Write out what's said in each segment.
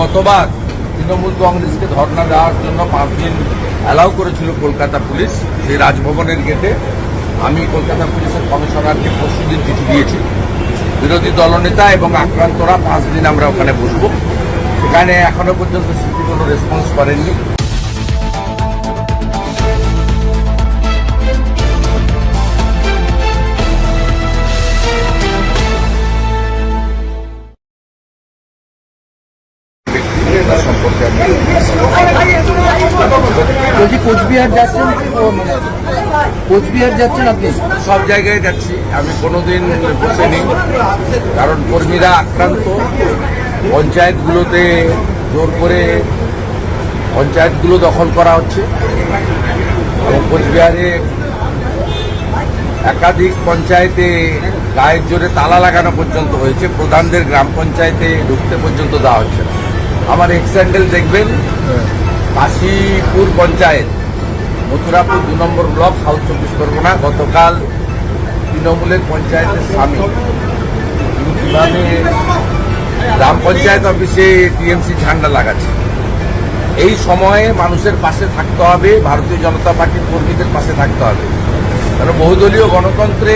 গতবার তৃণমূল কংগ্রেসকে ধর্ণা দেওয়ার জন্য পাঁচ দিন অ্যালাউ করেছিল কলকাতা পুলিশ সেই রাজভবনের গেটে। আমি কলকাতা পুলিশের কমিশনারকে পরশু দিন চিঠি দিয়েছি। বিরোধী দলনেতা এবং আক্রান্তরা পাঁচ দিন আমরা ওখানে বসবো। সেখানে এখনও পর্যন্ত সিপি কোনো রেসপন্স করেননি। সম্পর্কে আমি বলছি কোচবিহার যাচ্ছেন কোচবিহার যাচ্ছেন আপনি? সব জায়গায় যাচ্ছি। আমি কোনোদিন বসেনি। কারণ কর্মীরা আক্রান্ত। পঞ্চায়েতগুলোতে জোর করে পঞ্চায়েতগুলো দখল করা হচ্ছে। এবং কোচবিহারে একাধিক পঞ্চায়েতে গায়ের জোরে তালা লাগানো পর্যন্ত হয়েছে। প্রধানদের গ্রাম পঞ্চায়েতে ঢুকতে পর্যন্ত দেওয়া হচ্ছে না। আমার এক্সান্ডেল দেখবেন। কাশীপুর পঞ্চায়েত, মথুরাপুর দু নম্বর ব্লক সাউথ চব্বিশ পরগনা। গতকাল তৃণমূলের পঞ্চায়েতের স্বামী কীভাবে গ্রাম পঞ্চায়েত অফিসে টিএমসি ঝান্ডা লাগাচ্ছে। এই সময়ে মানুষের পাশে থাকতে হবে, ভারতীয় জনতা পার্টির কর্মীদের পাশে থাকতে হবে। কারণ বহুদলীয় গণতন্ত্রে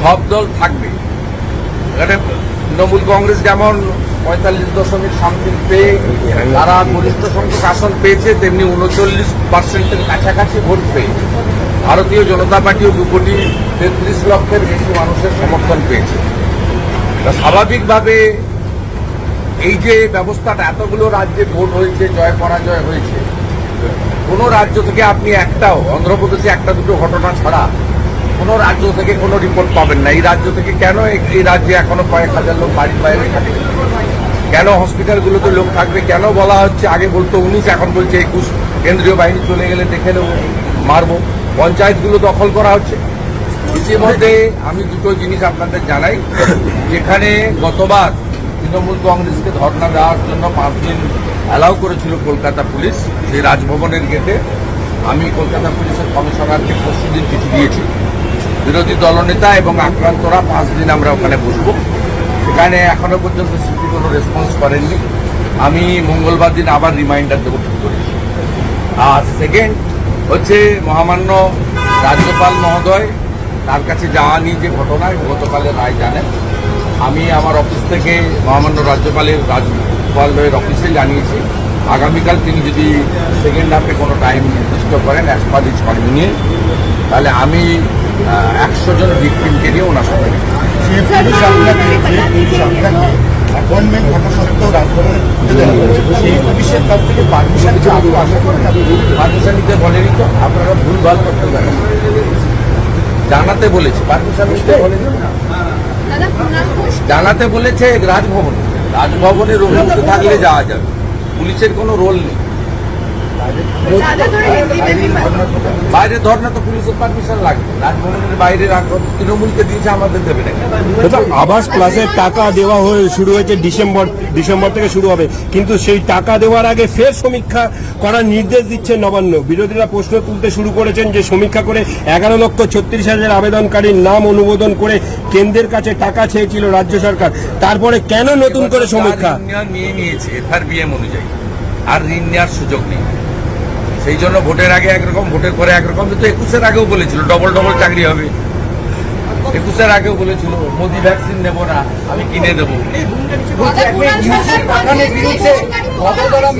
সব দল থাকবে। এখানে তৃণমূল কংগ্রেস যেমন পঁয়তাল্লিশ দশমিক সামথিং পেয়ে তারা গরিষ্ঠ সংখ্যক আসন পেয়েছে, তেমনি উনচল্লিশ পার্সেন্টের কাছাকাছি ভোট পেয়ে। ভারতীয় জনতা পার্টিও দু কোটি তেত্রিশ লক্ষের বেশি মানুষের সমর্থন পেয়েছে। স্বাভাবিকভাবে এই যে ব্যবস্থাটা, এতগুলো রাজ্যে ভোট হয়েছে, জয় পরাজয় হয়েছে। কোনো রাজ্য থেকে আপনি একটাও, অন্ধ্রপ্রদেশে একটা দুটো ঘটনা ছাড়া কোনো রাজ্য থেকে কোনো রিপোর্ট পাবেন না। এই রাজ্য থেকে কেন এই রাজ্যে এখনও কয়েক হাজার লোক বাড়ির বাইরে থাকে? কেন হসপিটালগুলোতে লোক থাকবে? কেন বলা হচ্ছে? আগে বলতো উনিশ, এখন বলছে একুশ। কেন্দ্রীয় বাহিনী চলে গেলে দেখে নেব, মারবো। পঞ্চায়েতগুলো দখল করা হচ্ছে। ইতিমধ্যে আমি দুটো জিনিস আপনাদের জানাই। যেখানে গতবার তৃণমূল কংগ্রেসকে ধর্ণা দেওয়ার জন্য পাঁচ দিন অ্যালাউ করেছিল কলকাতা পুলিশ, সেই রাজভবনের গেটে। আমি কলকাতা পুলিশের কমিশনারকে পরশু দিন চিঠি দিয়েছি। বিরোধী দলনেতা এবং আক্রান্তরা পাঁচ দিন আমরা ওখানে বসবো। সেখানে এখনও পর্যন্ত সিপি কোনো রেসপন্স করেননি। আমি মঙ্গলবার দিন আবার রিমাইন্ডার দেবো ঠিক করে। আর সেকেন্ড হচ্ছে মহামান্য রাজ্যপাল মহোদয়, তার কাছে যাওয়া নিয়ে যে ঘটনা গতকালের রায় জানেন। আমি আমার অফিস থেকে মহামান্য রাজ্যপালের রাজ্যপালের অফিসে জানিয়েছি। আগামীকাল তিনি যদি সেকেন্ড হাফে কোনো টাইম নির্দিষ্ট করেন অ্যাজ পার ইজ কনভিনিয়েন্ট তাহলে আমি একশো জন ভিক্টিমকে নিয়ে ওনার সঙ্গে অ্যাপয়েন্টমেন্ট থাকা সত্ত্বেও রাজভবনে সেই পুলিশের কাছ থেকে পারমিশন যে আদৌ আশা করেন পারমিশন নিতে বলেনি তো আপনারা ভুল ভালো করতে পারেন জানাতে বলেছে পারমিশন নিতে বলেনি। দাদা প্রণাম ঘোষ জানাতে বলেছে রাজভবন। রাজভবনের অনুমতি থাকলে যাওয়া যাবে। পুলিশের কোনো রোল নেই। বাইরে ধর্না তো পুলিশের পারমিশন লাগবে। রাজভবনের বাইরে রাখো তৃণমূলকে দিয়েছে আমাদের দেবে না আবাস প্লাসের টাকা দেওয়া হয়ে শুরু হয়েছে ডিসেম্বর ডিসেম্বর থেকে শুরু হবে। কিন্তু সেই টাকা দেওয়ার আগে ফের সমীক্ষা করার নির্দেশ দিচ্ছে নবান্ন। বিরোধীরা প্রশ্ন তুলতে শুরু করেছেন যে সমীক্ষা করে এগারো লক্ষ ছত্রিশ হাজার আবেদনকারীর নাম অনুমোদন করে কেন্দ্রের কাছে টাকা চেয়েছিল রাজ্য সরকার। তারপরে কেন নতুন করে সমীক্ষা? নিয়ে নিয়েছে এফআরবিএম অনুযায়ী। আর ঋণ নেওয়ার সুযোগ নেই। সেই জন্য ভোটের আগে একরকম ভোটের পরে একরকম কিন্তু একুশের আগেও বলেছিল ডবল ডবল চাকরি হবে। একুশের আগেও বলেছিল মোদি ভ্যাকসিন নেব না আমি কিনে দেবো। দাদা কুণাল সরকার বাগানের বিরুদ্ধে বদোদরা